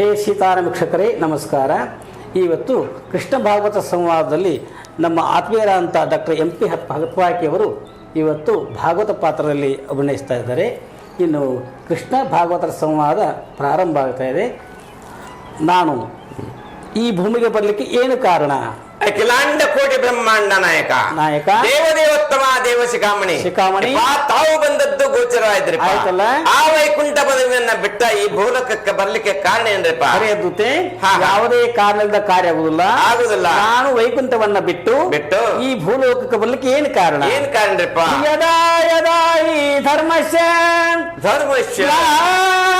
ಹೇ ಸೀತಾರಾಮ ವೀಕ್ಷಕರೇ, ನಮಸ್ಕಾರ. ಇವತ್ತು ಕೃಷ್ಣ ಭಾಗವತ ಸಂವಾದದಲ್ಲಿ ನಮ್ಮ ಆತ್ಮೀಯರಾದಂಥ ಡಾಕ್ಟರ್ ಎಂ ಪಿ ಹಪ್ಪಾಕಿಯವರು ಇವತ್ತು ಭಾಗವತ ಪಾತ್ರದಲ್ಲಿ ಅಭಿನಯಿಸ್ತಾ ಇದ್ದಾರೆ. ಇನ್ನು ಕೃಷ್ಣ ಭಾಗವತರ ಸಂವಾದ ಪ್ರಾರಂಭ ಆಗ್ತಾ ಇದೆ. ನಾನು ಈ ಭೂಮಿಗೆ ಬರಲಿಕ್ಕೆ ಏನು ಕಾರಣ? ಅಖಿಲಾಂಡ ಕೋಟಿ ಬ್ರಹ್ಮಾಂಡ ನಾಯಕ. ನಾಯಕ. ದೇವದೇವೋತ್ತಮ ದೇವ ಶಿಖಾಮಣಿ. ಶಿಖಾಮಣಿ. ತಾವು ಬಂದದ್ದು ಗೋಚರ ಆಯ್ತಲ್ಲ? ಆ ವೈಕುಂಠ ಪದವಿಯನ್ನ ಬಿಟ್ಟ ಈ ಭೂಲೋಕಕ್ಕೆ ಬರ್ಲಿಕ್ಕೆ ಕಾರಣ ಏನ್ರಿಪ್ಪ? ಹಾ. ಯಾವುದೇ ಕಾರಣದಿಂದ ಕಾರ್ಯ ಆಗುದಿಲ್ಲ. ಆಗುದಿಲ್ಲ. ನಾನು ವೈಕುಂಠವನ್ನ ಬಿಟ್ಟು ಬಿಟ್ಟು. ಈ ಭೂಲೋಕಕ್ಕೆ ಬರ್ಲಿಕ್ಕೆ ಏನ್ ಕಾರಣ? ಏನ್ ಕಾರಣರಿಪ್ಪ? ಯದಾ ಯದಾ ಈ ಧರ್ಮಶ. ಧರ್ಮಶ್ಯ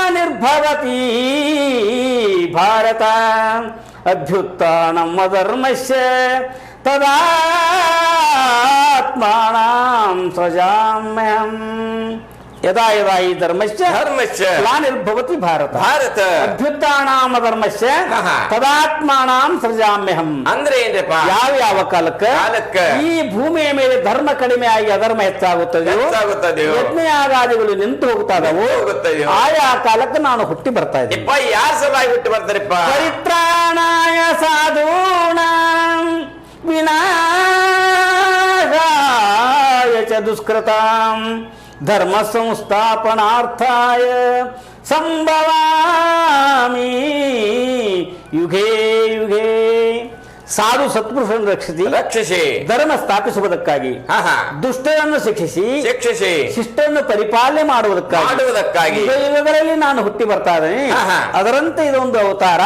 ನಿರ್ಭವತಿ ಭಾರತ. ಅಭ್ಯುತ್ಥಾನಂ ಧರ್ಮಸ್ಯ ತದಾತ್ಮಾನಾಂ ಸೃಜಾಮ್ಯಹಂ ಯದಾ ಯದಾ ಈ ಧರ್ಮಸ್ಯ ಧರ್ಮಶ್ಚ. ಗ್ಲಾನಿರ್ಭವತಿ ಭಾರತ. ಭಾರತ. ಅಭ್ಯುತ್ಥಾನಾಮ ಹಾ. ತದಾತ್ಮಾನಾಂ ಸೃಜಾಮ್ಯಹಂ. ಅಂದ್ರೆ ಏನ್ರಿಪ್ಪ ಯಾವ ಯಾವ ಕಾಲಕ್ಕೆ? ಕಾಲಕ್ಕೆ? ಈ ಭೂಮಿಯ ಮೇಲೆ ಧರ್ಮ ಕಡಿಮೆ ಆಗಿ ಅಧರ್ಮ ಹೆಚ್ಚಾಗುತ್ತದೆಯೋ ಯಜ್ಞಯಾಗಾದಿಗಳು ನಿಂತು ಹೋಗ್ತಾ ಇದಾವು ಆಯಾ ಕಾಲಕ್ಕೆ ನಾನು ಹುಟ್ಟಿ ಬರ್ತಾ ಇದ್ದೀನಿ. ಯಾರ ಸಲುವಾಗಿ ಬಿಟ್ಟು ಬರ್ತಾರಿಪ್ಪ? ಪರಿತ್ರಾಣಾಯ ಸಾಧೂಣ ವಿನಾಶಾಯ ಚ ದುಷ್ಕೃತಾಂ. ధర్మ సంస్థాపనార్థాయ సంభవామి యుగే యుగే ಸಾಧು ಸತ್ಪುರುಷರನ್ನು ರಕ್ಷಿಸಿ ರಕ್ಷಿಸಿ. ಧರ್ಮ ಸ್ಥಾಪಿಸುವುದಕ್ಕಾಗಿ ದುಷ್ಟರನ್ನು ಶಿಕ್ಷಿಸಿ ಶಿಕ್ಷಿಸಿ. ಶಿಷ್ಟನ್ನು ಪರಿಪಾಲನೆ ಮಾಡುವುದಕ್ಕಾಗಿ ಮಾಡುವುದಕ್ಕಾಗಿ. ಯುಗ ಯುಗಗಳಲ್ಲಿ ನಾನು ಹುಟ್ಟಿ ಬರ್ತಾ ಇದ್ದೇನೆ. ಅದರಂತೆ ಇದೊಂದು ಅವತಾರ.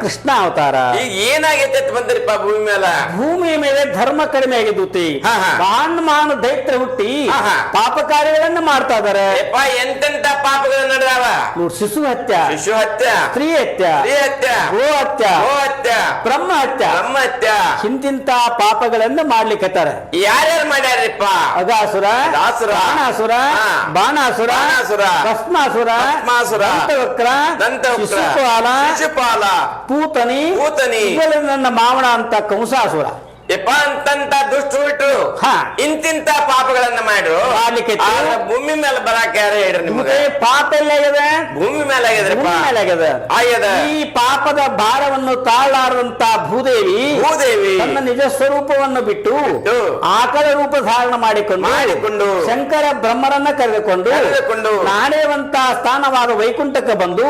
ಕೃಷ್ಣ ಅವತಾರ. ಈಗ ಏನಾಗೈತೆ ಬಂದಿರಪ್ಪ ಭೂಮಿ ಮೇಲೆ? ಭೂಮಿಯ ಮೇಲೆ ಧರ್ಮ ಕಡಿಮೆ ಆಗಿದ್ದೂತಿ. ಹಾ, ಹಾ. ದೈತ್ರ ಹುಟ್ಟಿ. ಪಾಪ ಕಾರ್ಯಗಳನ್ನು ಮಾಡ್ತಾ ಇದಾರೆ. ಎಂತೆಂತ ಪಾಪಗಳು ನಡೆದಾವ? ನೋಡಿ ಶಿಶು ಹತ್ಯ. ಶಿಶು ಹತ್ಯ. ಸ್ತ್ರೀ ಹತ್ಯ. ಸ್ತ್ರೀ ಹತ್ಯ. ಗೋ ಹತ್ಯ ಗೋ ಹತ್ಯ ಬ್ರಹ್ಮ ಹತ್ಯ. ಹತ್ಯ ಇಂತಿಂತ ಪಾಪಗಳನ್ನ ಮಾಡ್ಲಿಕ್ಕತ್ತಾರ ಯಾರ್ಯಾರು ಮಾಡ್ಯಾರಿಪ್ಪ ಅಗಾಸುರ ದಾಸುರ. ಬಾಣಾಸುರ. ಬಾಣಾಸುರ ಬಾಣಾಸುರ. ಭಸ್ಮಾಸುರ ಭಸ್ಮಾಸುರ. ದಂತವಕ್ರ ದಂತವಕ್ರ ಶಿಶುಪಾಲ ಶಿಶುಪಾಲ ಪೂತನಿ ಪೂತನಿ. ನನ್ನ ಮಾವನ ಅಂತ ಕಂಸಾಸುರ ಯಪ್ಪ ಅಂತಂತ ದುಷ್ಟು ಬಿಟ್ರು. ಹಾ. ಇಂತಿಂತ ಪಾಪಗಳನ್ನ ಮಾಡ್ರು ಭೂಮಿ ಮೇಲೆ ಬರಾಕ ಯಾರ ಹೇಳ್ರಿ ನಿಮಗೆ? ಪಾಪ ಎಲ್ಲ ಭೂಮಿ ಮೇಲೆ ಆಗ್ಯದ. ಈ ಪಾಪದ ಭಾರವನ್ನು ತಾಳಾರದಂತ ಭೂದೇವಿ ಭೂದೇವಿ. ತನ್ನ ನಿಜ ಸ್ವರೂಪವನ್ನು ಬಿಟ್ಟು ಬಿಟ್ಟು ಆಕಳ ರೂಪ ಧಾರಣ ಮಾಡಿಕೊಂಡು ಮಾಡಿಕೊಂಡು ಶಂಕರ ಬ್ರಹ್ಮರನ್ನ ಕರೆದುಕೊಂಡು ಕರೆದುಕೊಂಡು ನಾಡೇವಂತ ಸ್ಥಾನವಾದ ವೈಕುಂಠಕ್ಕೆ ಬಂದು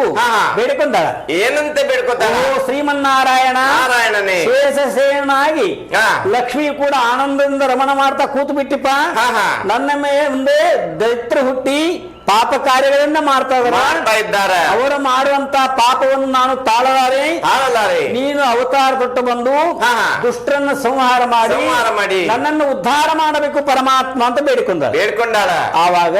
ಬೇಡಿಕೊಂಡ ಏನಂತ ಬೇಡ್ಕೊತಾರ ಶ್ರೀಮನ್ನಾರಾಯಣ ನಾರಾಯಣನೇ. ಶೇಷಸೇನಾಗಿ ಹಾ. ಲಕ್ಷ್ಮಿ ಕೂಡ ಆನಂದದಿಂದ ರಮಣ ಮಾಡ್ತಾ ಕೂತು ಬಿಟ್ಟಿಪ್ಪ. ನನ್ನ ಮೇಲೆ ದೈತ್ರ ಹುಟ್ಟಿ ಪಾಪ ಕಾರ್ಯಗಳನ್ನ ಮಾಡ್ತಾ ಇದ್ದಾರೆ ಅವರು ಮಾಡುವಂತ ಪಾಪವನ್ನು ನಾನು ತಾಳಲಾರೆ ತಾಳಲಾರೆ ನೀನು ಅವತಾರ ಕೊಟ್ಟು ಬಂದು. ದುಷ್ಟರನ್ನ ಸಂಹಾರ ಮಾಡಿ ಸಂಹಾರ ಮಾಡಿ ನನ್ನನ್ನು ಉದ್ಧಾರ ಮಾಡಬೇಕು ಪರಮಾತ್ಮ ಅಂತ ಬೇಡಿಕೊಂಡ ಬೇಡ್ಕೊಂಡಾಳ ಆವಾಗ.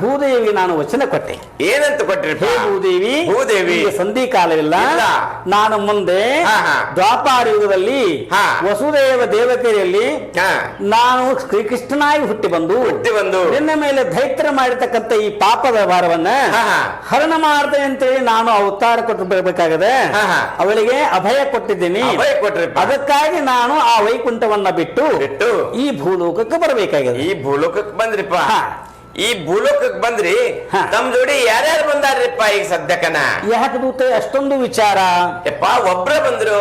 ಭೂದೇವಿ ನಾನು ವಚನ ಕೊಟ್ಟೆ ಏನಂತ ಕೊಟ್ಟೆ ಭೂದೇವಿ ಭೂದೇವಿ. ಸಂಧಿ ಕಾಲವಿಲ್ಲ ಇಲ್ಲ. ನಾನು ಮುಂದೆ. ದ್ವಾಪಾರ ಯುಗದಲ್ಲಿ ಹಾ. ವಸುದೇವ ದೇವತೆಯಲ್ಲಿ ಹಾ ನಾನು ಶ್ರೀಕೃಷ್ಣನಾಗಿ ಹುಟ್ಟಿ ಬಂದು ಹುಟ್ಟಿ ಬಂದು ನಿನ್ನ ಮೇಲೆ ದೈತ್ರ ಮಾಡಿರ್ತಕ್ಕಂಥ ಈ ಪಾಪದ ಭಾರವನ್ನ. ಹರಣ ಮಾಡ್ದೆ ಅಂತೇಳಿ ನಾನು ಅವತಾರ ಕೊಟ್ಟು ಬರಬೇಕಾಗದೆ. ಅವಳಿಗೆ ಅಭಯ ಕೊಟ್ಟಿದ್ದೀನಿ ಅದಕ್ಕಾಗಿ ನಾನು ಆ ವೈಕುಂಠವನ್ನ ಬಿಟ್ಟು ಬಿಟ್ಟು ಈ ಭೂಲೋಕಕ್ಕೆ ಬರಬೇಕಾಗಿದೆ ಈ ಭೂಲೋಕಕ್ಕೆ ಬಂದ್ರಿಪ್ಪ. ಈ ಭೂಲೋಕಕ್ಕೆ ಬಂದ್ರಿ ಹಾ. ತಮ್ ಜೋಡಿ ಯಾರ್ಯಾರು ಬಂದಾರ್ರಿಪ್ಪ ಈಗ ಸದ್ಯಕ್ಕನ ಯಾಕೆ ದೂತ ಅಷ್ಟೊಂದು ವಿಚಾರ ಯಪ್ಪ ಒಬ್ರ ಬಂದ್ರು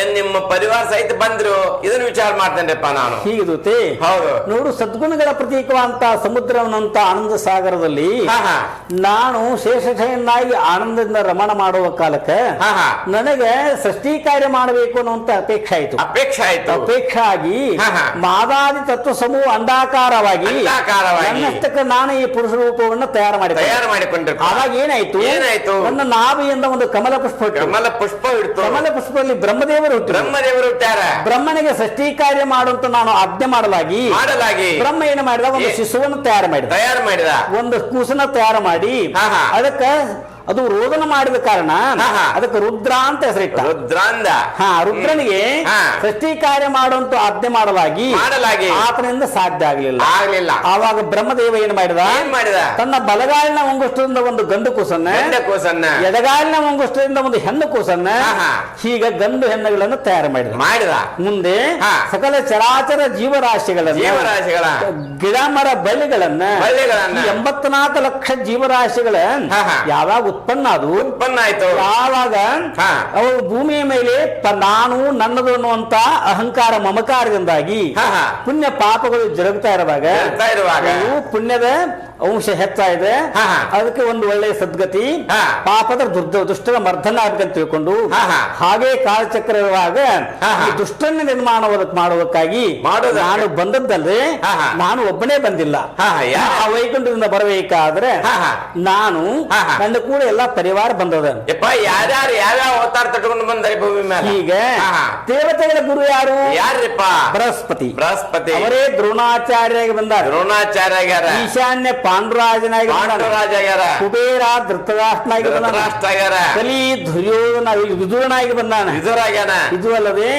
ಏನ್ ನಿಮ್ಮ ಪರಿವಾರ ಸಹಿತ ಬಂದ್ರು ಇದನ್ನ ವಿಚಾರ ಮಾಡ್ತೇನ್ರಿಪ್ಪ ನಾನು ಹೀಗೆ ದೂತೆ ಹೌದು ನೋಡು ಸದ್ಗುಣಗಳ ಪ್ರತೀಕವಂತ ಸಮುದ್ರವನ್ನಂತ ಆನಂದ ಸಾಗರದಲ್ಲಿ. ನಾನು ಶೇಷಶಯನಾಗಿ ಆನಂದದಿಂದ ರಮಣ ಮಾಡುವ ಕಾಲಕ್ಕೆ. ನನಗೆ ಸೃಷ್ಟಿ ಕಾರ್ಯ ಮಾಡಬೇಕು ಅನ್ನುವಂತ ಅಪೇಕ್ಷೆ ಆಯ್ತು ಅಪೇಕ್ಷೆ ಆಯ್ತು ಅಪೇಕ್ಷೆ ಆಗಿ. ಮಾದಾದಿ ತತ್ವ ಸಮೂಹ ಅಂಡಾಕಾರವಾಗಿ ಅಂಡಾಕಾರವಾಗಿ. ನನ್ನಷ್ಟಕ್ಕೆ ಈ ಪುರುಷ ರೂಪವನ್ನು ತಯಾರು ಮಾಡಿ ತಯಾರು ಮಾಡಿಕೊಂಡ್ರು ಆವಾಗ ಏನಾಯ್ತು? ಏನಾಯ್ತು? ಒಂದು ನಾಭಿಯಿಂದ ಒಂದು ಕಮಲ ಪುಷ್ಪ. ಕಮಲ ಪುಷ್ಪ ಇಡ್ತು. ಕಮಲ ಪುಷ್ಪದಲ್ಲಿ ಬ್ರಹ್ಮದೇವರು ಬ್ರಹ್ಮದೇವರು ಹುಟ್ಟ್ಯಾರ. ಬ್ರಹ್ಮನಿಗೆ ಸೃಷ್ಟಿ ಕಾರ್ಯ ಮಾಡುವಂತ ನಾನು ಆಜ್ಞೆ ಮಾಡಲಾಗಿ ಮಾಡಲಾಗಿ ಬ್ರಹ್ಮ ಏನು ಮಾಡಿದ? ಒಂದು ಶಿಶುವನ್ನು ತಯಾರು ಮಾಡಿದ. ತಯಾರು ಮಾಡಿದ. ಒಂದು ಕೂಸನ ತಯಾರು ಮಾಡಿ. ಅದಕ್ಕ ಅದು ರೋದನ ಮಾಡಿದ ಕಾರಣ. ಅದಕ್ಕೆ ರುದ್ರ ಅಂತ ಹೆಸರಿಟ್ಟ. ರುದ್ರಾಂದ ಹಾ ರುದ್ರನಿಗೆ. ಸೃಷ್ಟಿ ಕಾರ್ಯ ಮಾಡುವಂತ ಆಜ್ಞೆ ಮಾಡಲಾಗಿ ಮಾಡಲಾಗಿ. ಆತನಿಂದ ಸಾಧ್ಯ ಆಗಲಿಲ್ಲ. ಆಗಲಿಲ್ಲ. ಆವಾಗ ಬ್ರಹ್ಮದೇವ ಏನ್ ಮಾಡಿದ? ಮಾಡಿದ? ತನ್ನ ಬಲಗಾಲಿನ ಒಂಗುಷ್ಟದಿಂದ ಒಂದು ಗಂಡು ಕೂಸನ್ನ ಕೂಸನ್ನ. ಎಡಗಾಲಿನ ಒಂಗುಷ್ಟದಿಂದ ಒಂದು ಹೆಣ್ಣು ಕೂಸನ್ನ. ಹೀಗ ಗಂಡು ಹೆಣ್ಣುಗಳನ್ನು ತಯಾರು ಮಾಡಿದ. ಮಾಡಿದ. ಮುಂದೆ. ಸಕಲ ಚರಾಚರ ಜೀವರಾಶಿಗಳನ್ನು ಜೀವರಾಶಿಗಳ. ಗಿಡ ಮರ ಬಳ್ಳಿಗಳನ್ನ. ಎಂಬತ್ನಾಲ್ಕು ಲಕ್ಷ ಜೀವರಾಶಿಗಳ. ಯಾವಾಗ ಉತ್ಪನ್ನ ಅದು ಉತ್ಪನ್ನ ಆಯ್ತು ಆವಾಗ ಅವರು ಅವಳು ಭೂಮಿಯ ಮೇಲೆ ನಾನು ನನ್ನದು ಅನ್ನುವಂತ ಅಹಂಕಾರ ಮಮಕಾರದಿಂದಾಗಿ. ಪುಣ್ಯ ಪಾಪಗಳು ಜರುಗ್ತಾ ಇರುವಾಗ ಇರುವಾಗ ಪುಣ್ಯದ ಅಂಶ ಹೆಚ್ಚಾ ಇದೆ. ಅದಕ್ಕೆ ಒಂದು ಒಳ್ಳೆಯ ಸದ್ಗತಿ ಹಾ. ಪಾಪದ ದುರ್ದ ದುಷ್ಟರ ಮರ್ದನ ಆಗ್ಬೇಕಂತ ತಿಳ್ಕೊಂಡು. ಹಾಗೆ ಕಾಲಚಕ್ರ ಇರುವಾಗ ದುಷ್ಟನ್ನ ನಿರ್ಮಾಣ ಮಾಡುವುದಕ್ಕಾಗಿ. ನಾನು ಬಂದದ್ದಲ್ಲದೆ. ನಾನು ಒಬ್ಬನೇ ಬಂದಿಲ್ಲ ಆ ವೈಕುಂಠದಿಂದ ಬರಬೇಕಾದ್ರೆ. ನಾನು. ನನ್ನ ಕೂಡ ಎಲ್ಲ ಪರಿವಾರ ಬಂದದ. ಯಪ್ಪ ಯಾರ್ಯಾರು ಯಾವ್ಯಾವ ಅವತಾರ ತಟ್ಕೊಂಡು ಬಂದಾರೆ ಭೂಮಿ ಮೇಲೆ ಈಗ. ದೇವತೆಗಳ ಗುರು ಯಾರು? ಯಾರ್ರಿಪ್ಪ? ಬೃಹಸ್ಪತಿ. ಬೃಹಸ್ಪತಿ. ಅವರೇ ದ್ರೋಣಾಚಾರ್ಯಾಗಿ ಬಂದಾರ. ದ್ರೋಣಾಚಾರ್ಯ ಈಶಾನ್ಯ ಪಾಂಡುರಾಜನಾಗಿ ಬಂದಾರ ಪಾಂಡುರಾಜ ಆಗ್ಯಾರ ಕುಬೇರ ಧೃತರಾಷ್ಟ್ರನಾಗಿ ಬಂದಾನ. ಧೃತರಾಷ್ಟ್ರ ಆಗ್ಯಾರ ಕಲಿ ದುರ್ಯೋಧನ ವಿದುರನಾಗಿ ಬಂದಾನ. ವಿದುರಾಗ್ಯಾನ. ಇದು ಅಲ್ಲದೆ.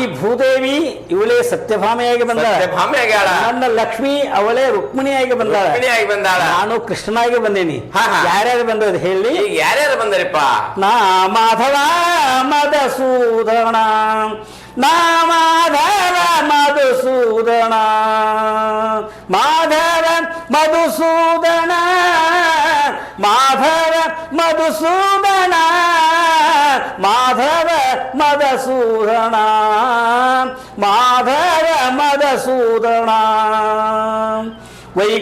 ಈ ಭೂದೇವಿ ಇವಳೇ ಸತ್ಯಭಾಮೆಯಾಗಿ ಬಂದಾಳ ಆಗ್ಯಾಳ ನನ್ನ ಲಕ್ಷ್ಮಿ ಅವಳೇ ರುಕ್ಮಿಣಿಯಾಗಿ ಬಂದಾಳ. ರುಕ್ಮಿಣಿಯಾಗಿ ಬಂದಾಳ. ನಾನು ಕೃಷ್ಣನಾಗಿ ಬಂದೇನಿ. ಯಾರ್ಯಾರು ಬಂದದ್ದು ಹೇಳಿ. ಈಗ ಯಾರ್ಯಾರು ಬಂದರಿಪ್ಪ? ನಾ ಮಾಧವ ಮಧುಸೂದನ. ನಾ ಮಾಧವ ಮಧುಸೂದನ. ಮಾಧವ ಮಧುಸೂದನ. ಮಾಧವ ಮಧುಸೂದನ. ಮಾಧವ ಮಧುಸೂದನ. ಮಾಧವ ಮಧುಸೂದನ.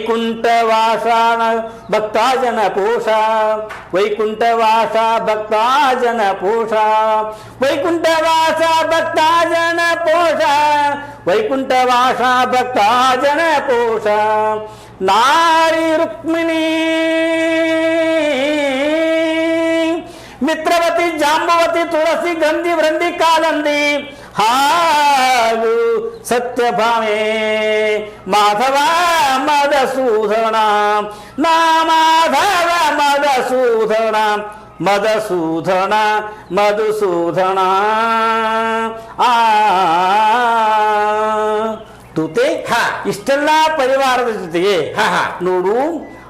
వైకుంఠవాసాన భక్తాజన పూష వైకుంఠవాస భక్తాజన పూష వైకుంఠవాస భక్తాజన పూష వైకుంఠవాస భక్తాజన పూష నారీ రుక్మిణీ మిత్రవతి జాంబవతి తులసి గంధి వృంది కాలంది హా ಸತ್ಯಭಾಮೆ ಮಾಧವ ಮದಸೂದನ ನಾ ಮಾಧವ ಮದಸೂದನ ಮದಸೂದನ ಮಧುಸೂಧನ ಆ ತೂತೆ ಹಾ. ಇಷ್ಟೆಲ್ಲ ಪರಿವಾರದ ಜೊತೆಗೆ ಹಾ, ಹಾ. ನೋಡು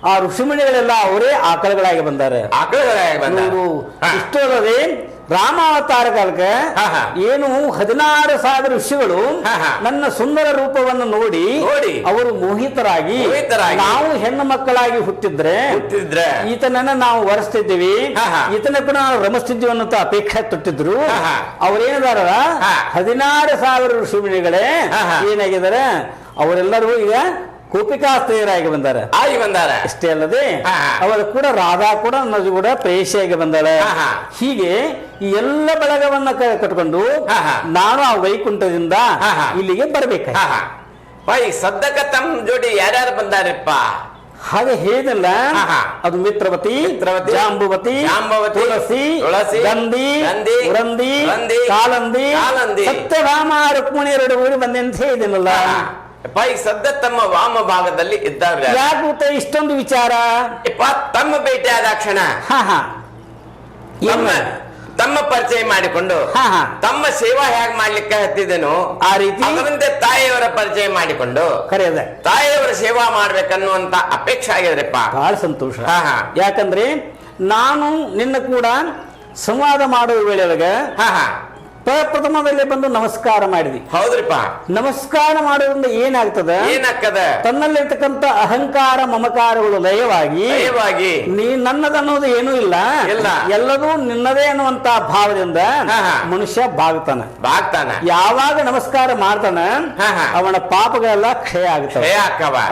ಆ ಋಷಿಮುನಿಗಳೆಲ್ಲ ಅವರೇ ಆಕಳಗಳಾಗಿ ಬಂದಾರೆ ಆಕಳಗಳಾಗಿ ಬಂದ ನೋಡು ಹಾ. ಇಷ್ಟು ಅಲ್ಲದೆ ರಾಮಾವತಾರ ಕಾಲಕ್ಕೆ ಹಾ, ಹಾ. ಏನು ಹದಿನಾರು ಸಾವಿರ ಋಷಿಗಳು. ನನ್ನ ಸುಂದರ ರೂಪವನ್ನು ನೋಡಿ ನೋಡಿ. ಅವರು ಮೋಹಿತರಾಗಿ. ನಾವು ಹೆಣ್ಣು ಮಕ್ಕಳಾಗಿ ಹುಟ್ಟಿದ್ರೆ ಹುಟ್ಟಿದ್ರೆ ಈತನನ್ನ ನಾವು ವರೆಸ್ತಿದ್ದೀವಿ. ಈತನ ಕೂಡ ನಾವು ರಮಿಸ್ತಿದ್ವಿ ಅನ್ನೋ ಅಪೇಕ್ಷೆ ತೊಟ್ಟಿದ್ರು ಅವರೇನದಾರ. ಹದಿನಾರು ಸಾವಿರ ಋಷಿಮುನಿಗಳೇ ಹಾ. ಏನಾಗಿದ್ದಾರೆ ಅವರೆಲ್ಲರೂ ಈಗ ಕೋಪಿಕಾಸ್ತ್ರೀಯರಾಗಿ ಬಂದಾರ ಆಗಿ ಬಂದಾರ ಅಷ್ಟೇ ಅಲ್ಲದೆ. ಅವರು ಕೂಡ ರಾಧಾ ಕೂಡ ಅನ್ನೋದು ಕೂಡ ಪ್ರೇಷಿಯಾಗಿ ಬಂದಾಳೆ. ಹೀಗೆ ಈ ಎಲ್ಲ ಬಳಗವನ್ನ ಕಟ್ಕೊಂಡು. ನಾನು ಆ ವೈಕುಂಠದಿಂದ. ಇಲ್ಲಿಗೆ ಬರ್ಬೇಕ ಈ ಸದ್ದಕ್ಕ ತಮ್ಮ ಜೋಡಿ ಯಾರ್ಯಾರು ಬಂದಾರಪ್ಪ ಹಾಗೆ ಹೇಳಿದಲ್ಲ. ಅದು ಮಿತ್ರವತಿ ಜಾಂಬುವತಿ ತುಳಸಿ ತುಳಸಿ, ಗಂಧಿ ಗಂಧಿ, ಉರಂದಿ ಕಾಲಂದಿ. ಸತ್ಯಭಾಮ ರುಕ್ಮಿಣಿ ಎರಡು ಊರು ಬಂದೆ ಅಂತ ಹೇಳಿದಿನಲ್ಲ ಅಪ್ಪ ಈ ಸದ್ದ ತಮ್ಮ ವಾಮ ಭಾಗದಲ್ಲಿ ಇದ್ದಾರೆ ಯಾಕೆ ಇಷ್ಟೊಂದು ವಿಚಾರ? ಯಪ್ಪ ತಮ್ಮ ಭೇಟಿ ಆದ ಕ್ಷಣ. ಹಾ ಹಾ. ತಮ್ಮ ತಮ್ಮ ಪರಿಚಯ ಮಾಡಿಕೊಂಡು ಹಾ, ಹಾ. ತಮ್ಮ ಸೇವಾ ಹೇಗೆ ಮಾಡ್ಲಿಕ್ಕೆ ಹತ್ತಿದೆನೋ ಆ ರೀತಿ? ಅದರಂತೆ ತಾಯಿಯವರ ಪರಿಚಯ ಮಾಡಿಕೊಂಡು ಕರೆಯದ. ತಾಯಿಯವರ ಸೇವಾ ಮಾಡ್ಬೇಕನ್ನುವಂತ ಅಪೇಕ್ಷೆ ಆಗಿದ್ರಪ್ಪ. ಬಹಳ ಸಂತೋಷ. ಯಾಕಂದ್ರೆ ನಾನು ನಿನ್ನ ಕೂಡ ಸಂವಾದ ಮಾಡುವ ವೇಳೆಯೊಳಗೆ ಹಾ ಹಾ. ಪ್ರಪ್ರಥಮದಲ್ಲಿ ಬಂದು ನಮಸ್ಕಾರ ಮಾಡಿದ್ವಿ ಹೌದ್ರಿಪ್ಪ. ನಮಸ್ಕಾರ ಮಾಡೋದ್ರಿಂದ ಏನಾಗ್ತದ? ಏನಕ್ಕದ ತನ್ನಲ್ಲಿರ್ತಕ್ಕಂಥ ಅಹಂಕಾರ ಮಮಕಾರಗಳು ಲಯವಾಗಿ ಲಯವಾಗಿ. ನೀ ನನ್ನದನ್ನೋದು ಏನೂ ಇಲ್ಲ. ಇಲ್ಲ. ಎಲ್ಲದೂ ನಿನ್ನದೇ ಅನ್ನುವಂತ ಭಾವದಿಂದ. ಮನುಷ್ಯ ಬಾಗ್ತಾನ. ಬಾಗ್ತಾನ. ಯಾವಾಗ ನಮಸ್ಕಾರ ಮಾಡ್ತಾನ. ಅವನ ಪಾಪಗಳೆಲ್ಲ ಕ್ಷಯ ಆಗ್ತವೆ.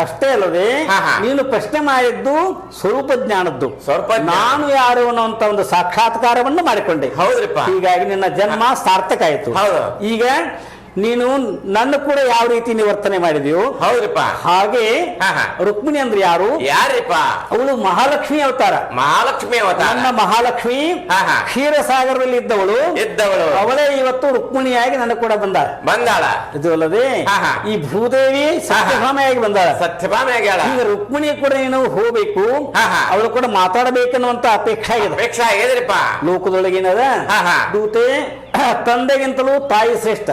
ಅಷ್ಟೇ ಅಲ್ಲದೆ. ನೀನು ಪ್ರಶ್ನೆ ಮಾಡಿದ್ದು ಸ್ವರೂಪ ಜ್ಞಾನದ್ದು. ಸ್ವಲ್ಪ ನಾನು ಯಾರು ಅನ್ನುವಂತ ಒಂದು ಸಾಕ್ಷಾತ್ಕಾರವನ್ನು ಮಾಡಿಕೊಂಡೆ. ಹೌದ್ರಿಪ್ಪ. ಹೀಗಾಗಿ ನಿನ್ನ ಜನ್ಮ ಸಾರ್ಥಕ ಆಯ್ತು ಹೌದು. ಈಗ ನೀನು ನನ್ನ ಕೂಡ ಯಾವ ರೀತಿ ನಿವರ್ತನೆ ಮಾಡಿದೆಯೋ ಹೌದ್ರಿಪ್ಪ. ಹಾಗೆ. ರುಕ್ಮಿಣಿ ಅಂದ್ರೆ ಯಾರು? ಯಾರಿಪ್ಪ? ಅವಳು ಮಹಾಲಕ್ಷ್ಮಿ ಅವತಾರ. ಮಹಾಲಕ್ಷ್ಮಿ ಅವತಾರ. ನನ್ನ ಮಹಾಲಕ್ಷ್ಮಿ. ಕ್ಷೀರಸಾಗರದಲ್ಲಿ ಇದ್ದವಳು. ಇದ್ದವಳು. ಅವಳೇ ಇವತ್ತು ರುಕ್ಮಿಣಿಯಾಗಿ ನನ್ನ ಕೂಡ ಬಂದಾಳ. ಬಂದಾಳ. ಇದು ಅಲ್ಲದೆ. ಈ ಭೂದೇವಿ ಸತ್ಯಭಾಮೆಯಾಗಿ ಬಂದಾಳ. ಸತ್ಯಭಾಮೆಯಾಗಿ ಈಗ ರುಕ್ಮಿಣಿ ಕೂಡ ನೀನು ಹೋಗ್ಬೇಕು. ಅವಳು ಕೂಡ ಮಾತಾಡಬೇಕನ್ನುವಂತ ಅಪೇಕ್ಷೆ ಆಗಿದೆ. ಅಪೇಕ್ಷೆ ಆಗಿದ್ರಿಪ್ಪ. ಲೋಕದೊಳಗೇನದ? ಹಾ, ಹಾ. ದೂತೆ ತಂದೆಗಿಂತಲೂ ತಾಯಿ ಶ್ರೇಷ್ಠ.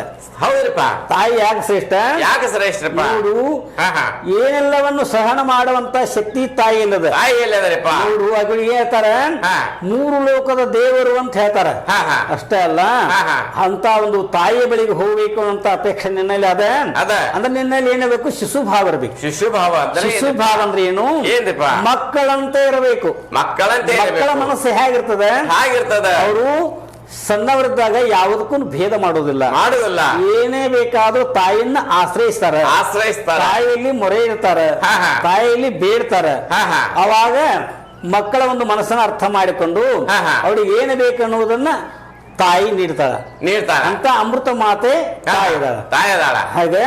ಹೌದ್ರಿಪ್ಪ. ತಾಯಿ ಯಾಕೆ ಶ್ರೇಷ್ಠ? ಯಾಕೆ ಶ್ರೇಷ್ಠಪ್ಪ? ನೋಡು ಹಾ ಹಾ. ಏನೆಲ್ಲವನ್ನು ಸಹನ ಮಾಡುವಂತ ಶಕ್ತಿ ತಾಯಿ ಇಲ್ಲದ. ತಾಯಿ ಎಲ್ಲದರಿಪ್ಪ ನೋಡು ಅವಳಿಗೆ ಹೇಳ್ತಾರ ಹಾ. ಮೂರು ಲೋಕದ ದೇವರು ಅಂತ ಹೇಳ್ತಾರ. ಹಾ ಹಾ. ಅಷ್ಟೇ ಅಲ್ಲ ಹಾ, ಹಾ. ಅಂತ ಒಂದು ತಾಯಿಯ ಬಳಿಗೆ ಹೋಗ್ಬೇಕು ಅಂತ ಅಪೇಕ್ಷೆ ನಿನ್ನಲ್ಲಿ ಅದ. ಅದ. ಅಂದ್ರೆ ನಿನ್ನಲ್ಲಿ ಏನಬೇಕು ಶಿಶುಭಾವ ಇರಬೇಕು. ಶಿಶುಭಾವ ಅಂದ್ರೆ ಶಿಶು ಏನು? ಭಾವ ಅಂದ್ರೆ ಏನು? ಏನ್ರಿಪ್ಪ? ಮಕ್ಕಳಂತೆ ಇರಬೇಕು. ಮಕ್ಕಳಂತೆ ಮಕ್ಕಳ ಇರಬೇಕು. ಮನಸ್ಸು ಹೇಗಿರ್ತದೆ? ಹಾಗಿರ್ತದ? ಅವರು ಸಣ್ಣವರಿದ್ದಾಗ ಯಾವುದಕ್ಕೂ ಭೇದ ಮಾಡೋದಿಲ್ಲ. ಮಾಡುದಿಲ್ಲ. ಏನೇ ಬೇಕಾದ್ರೂ ತಾಯಿಯನ್ನ ಆಶ್ರಯಿಸ್ತಾರ. ಆಶ್ರಯಿಸ್ತಾರ. ತಾಯಿಯಲ್ಲಿ ಮೊರೆ ಹಾ. ತಾಯಿಯಲ್ಲಿ ಬೇಡ್ತಾರ. ಅವಾಗ ಮಕ್ಕಳ ಒಂದು ಮನಸ್ಸನ್ನ ಅರ್ಥ ಮಾಡಿಕೊಂಡು ಅವ್ರಿಗೆ ಏನು ಅವಳಿಗೆ ಏನು ಬೇಕನ್ನುವುದನ್ನ ತಾಯಿ ನೀಡ್ತಾಳ. ನೀಡ್ತಾರ ಅಂತ ಅಮೃತ ಮಾತೆ ತಾಯದಾಳ. ಹಾಗೆ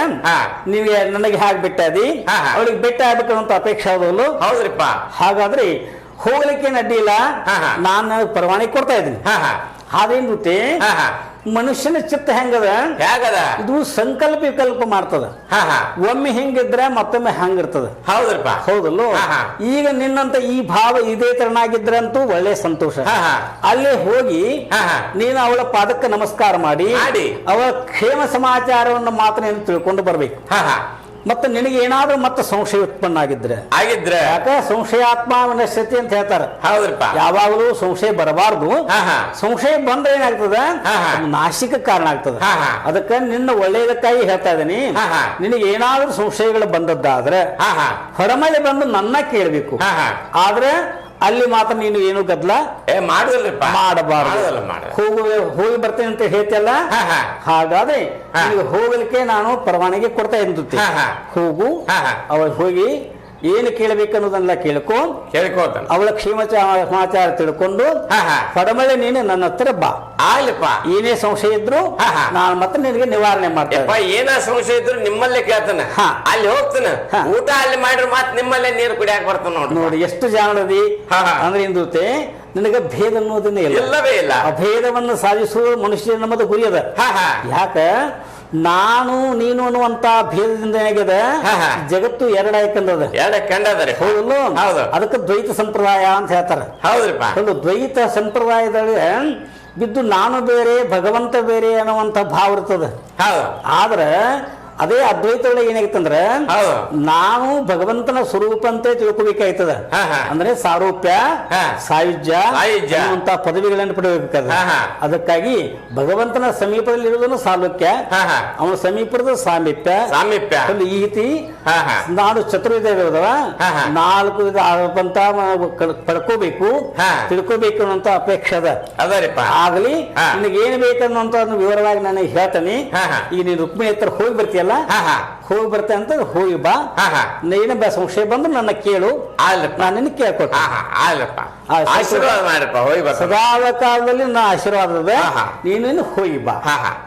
ನೀವೇ ನನಗೆ ಹಾಗೆ ಬಿಟ್ಟಾದಿ. ಅವಳಿಗೆ ಬೆಟ್ಟ ಆಗ್ಬೇಕು ಅಂತ ಅಪೇಕ್ಷೆ ಆದವಳು. ಹೌದ್ರಿಪ್ಪ. ಹಾಗಾದ್ರೆ ಹೋಗ್ಲಿಕ್ಕೆ ಹಾ. ನಾನು ಪರವಾನಿಗೆ ಕೊಡ್ತಾ ಇದ್ದೀನಿ. ಹಾ ರೀತಿ ಮನುಷ್ಯನ ಚಿತ್ತ ಹೆಂಗದ? ಹೇಗದ? ಇದು ಸಂಕಲ್ಪ ವಿಕಲ್ಪ ಮಾಡ್ತದ. ಒಮ್ಮೆ ಹೆಂಗಿದ್ರೆ ಮತ್ತೊಮ್ಮೆ ಹಂಗಿರ್ತದ. ಹೌದ್ರಿಪ್ಪ. ಹೌದಲ್ಲೋ. ಈಗ ನಿನ್ನಂತ ಈ ಭಾವ ಇದೇ ತರನಾಗಿದ್ರಂತೂ ಒಳ್ಳೆ ಸಂತೋಷ. ಅಲ್ಲೇ ಹೋಗಿ. ನೀನು ಅವಳ ಪಾದಕ್ಕೆ ನಮಸ್ಕಾರ ಮಾಡಿ. ಅವಳ ಕ್ಷೇಮ ಸಮಾಚಾರವನ್ನು ಮಾತ್ರ ನೀನು ತಿಳ್ಕೊಂಡು ಬರ್ಬೇಕು. ಮತ್ತೆ ನಿನಗೆ ಏನಾದ್ರೂ ಮತ್ತೆ ಸಂಶಯ ಉತ್ಪನ್ನ ಆಗಿದ್ರೆ. ಆಗಿದ್ರೆ. ಯಾಕೆ? ಸಂಶಯಾತ್ಮ ನಶ್ಯತೆ ಅಂತ ಹೇಳ್ತಾರೆ. ಹೌದ್ರಪ್ಪ. ಯಾವಾಗಲೂ ಸಂಶಯ ಬರಬಾರ್ದು. ಸಂಶಯ ಬಂದ್ರೆ ಏನಾಗ್ತದ. ನಾಶಿಕ ಕಾರಣ ಆಗ್ತದ. ಅದಕ್ಕೆ ನಿನ್ನ ಒಳ್ಳೆಯದಕ್ಕಾಗಿ ಹೇಳ್ತಾ ಇದೀನಿ. ನಿನಗೆ ಏನಾದ್ರೂ ಸಂಶಯಗಳು ಬಂದದ್ದಾದ್ರೆ ಹಾ ಹಾ. ಹೊರಮಳೆ ಬಂದು ನನ್ನ ಕೇಳಬೇಕು. ಆದ್ರೆ ಅಲ್ಲಿ ಮಾತ್ರ ನೀನು ಏನು ಗದ್ದಲ ಏ ಹೋಗುವ ಮಾಡಬಾರದು. ಮಾಡ ಹೋಗು ಹೋಗಿ ಬರ್ತೇನೆ ಅಂತ ಹೇಳ್ತಿಯಲ್ಲ? ಹಾಗಾದ್ರೆ ಹೋಗಲಿಕ್ಕೆ ನಾನು ಪರವಾನಗಿ ಕೊಡ್ತಾ ಹಾ. ಹೋಗು. ಅವಾಗ. ಹೋಗಿ ಏನು ಕೇಳಬೇಕನ್ನೋದನ್ನೆಲ್ಲ ಕೇಳ್ಕೊ. ಕೇಳ್ಕೋತಾನ. ಅವಳ ಕ್ಷೇಮ ಸಮಾಚಾರ ತಿಳ್ಕೊಂಡು ಹಾ ಹಾ. ಪಡಮಳೆ ನೀನು ನನ್ನ ಹತ್ರ ಬಾ. ಆಗ್ಲಿಪ್ಪ. ಏನೇ ಸಂಶಯ ಇದ್ರು ಹಾ, ಹಾ. ನಾನು ಮತ್ತೆ ನಿನಗೆ ನಿವಾರಣೆ ಯಪ್ಪ ಮಾಡ್ತೇನೆ ಏನ ಸಂಶಯ ಇದ್ರು ನಿಮ್ಮಲ್ಲೇ ಕೇಳ್ತಾನ. ಹಾ. ಅಲ್ಲಿ ಹೋಗ್ತಾನ. ಹಾ. ಊಟ ಅಲ್ಲಿ ಮಾಡ್ರಿ ಮಾತ್ ನಿಮ್ಮಲ್ಲೇ ನೀರು ಕುಡಿಯಾಕ ಬರ್ತಾನ ನೋಡ್ರಿ ನೋಡಿ ಎಷ್ಟು ಜಾಣದಿ. ಹಾ, ಹಾ. ಅಂದ್ರೆ ಇಂದುತೆ ನಿನಗೆ ಭೇದ ಅನ್ನೋದನ್ನೇ ಇಲ್ಲ. ಇಲ್ಲವೇ ಇಲ್ಲ. ಅಭೇದವನ್ನು ಸಾಧಿಸುವ ಮನುಷ್ಯ ನಮ್ಮದು ಗುರಿ ಅದ. ಹಾ ಹಾ. ಯಾಕ? ನಾನು ನೀನು ಅನ್ನುವಂತ ಭೇದದಿಂದ ಹೇಗಿದೆ ಜಗತ್ತು ಎರಡ ಕಂಡದ ಎರಡ ಕಂಡದ್ರಿ. ಹೌದಲ್ಲ ಹೌದು. ಅದಕ್ಕೆ ದ್ವೈತ ಸಂಪ್ರದಾಯ ಅಂತ ಹೇಳ್ತಾರೆ. ಹೌದ್ರಿಪ್ಪ. ಒಂದು ದ್ವೈತ ಸಂಪ್ರದಾಯದಲ್ಲಿ ಬಿದ್ದು ನಾನು ಬೇರೆ ಭಗವಂತ ಬೇರೆ ಅನ್ನುವಂಥ ಭಾವ ಇರ್ತದೆ. ಹೌದು. ಆದ್ರೆ ಅದೇ ಅದ್ವೈತ ಒಳಗೆ ಏನಾಗಿತ್ತಂದ್ರ ನಾನು ಭಗವಂತನ ಸ್ವರೂಪ ಅಂತ ತಿಳ್ಕೋಬೇಕಾಯ್ತದ. ಅಂದ್ರೆ ಸಾರೂಪ್ಯ. ಸಾಯುಜ್ಯ ಅಂತ ಪದವಿಗಳನ್ನು ಪಡೆಯಬೇಕಾದ. ಅದಕ್ಕಾಗಿ ಭಗವಂತನ ಸಮೀಪದಲ್ಲಿ ಇರುವುದನ್ನು ಸಾಲುಕ್ಯ ಅವನ ಸಮೀಪದ ಸಾಮೀಪ್ಯ ಸಾಮೀಪ್ಯ ಈ ರೀತಿ ಹಾ ಹಾ ನಾಡು ಚತುರ್ವಿಧ ಇರೋದವ ಹಾ, ಹಾ. ನಾಲ್ಕು ಅಂತ ಪಡ್ಕೋಬೇಕು. ತಿಳ್ಕೋಬೇಕು ಅನ್ನೋಂತ ಅಪೇಕ್ಷೆ ಅದ ಅದರಿಪ್ಪ ಆಗಲಿ. ನಿನಗೆ ಏನು ಬೇಕನ್ನುವಂತ ವಿವರವಾಗಿ ನಾನು ಹೇಳ್ತೇನೆ. ಈಗ ನೀನು ರುಕ್ಮಿಣಿ ಹತ್ರ ಹೋಗಿ ಬರ್ತೀಯಲ್ಲ ಹಾ ಹಾ. ಹೋಗಿ ಬರ್ತೆ ಅಂತ ಹೋಗಿ ಬಾ. ಏನು ಬ ಸಂಶಯ ಬಂದ್ರೆ ನನ್ನ ಕೇಳು. ನಾನು ನಿನ್ನ ಕೇಳ್ಕೊಟ್ಟೆ ಆಶೀರ್ವಾದ ಮಾಡಪ್ಪ ಹೋಗಿ ಬಾ. ಸದಾ ಕಾಲದಲ್ಲಿ ನಾ ಆಶೀರ್ವಾದ. ನೀನು ಹೋಗಿ ಬಾ. ಹಾ ಹಾ.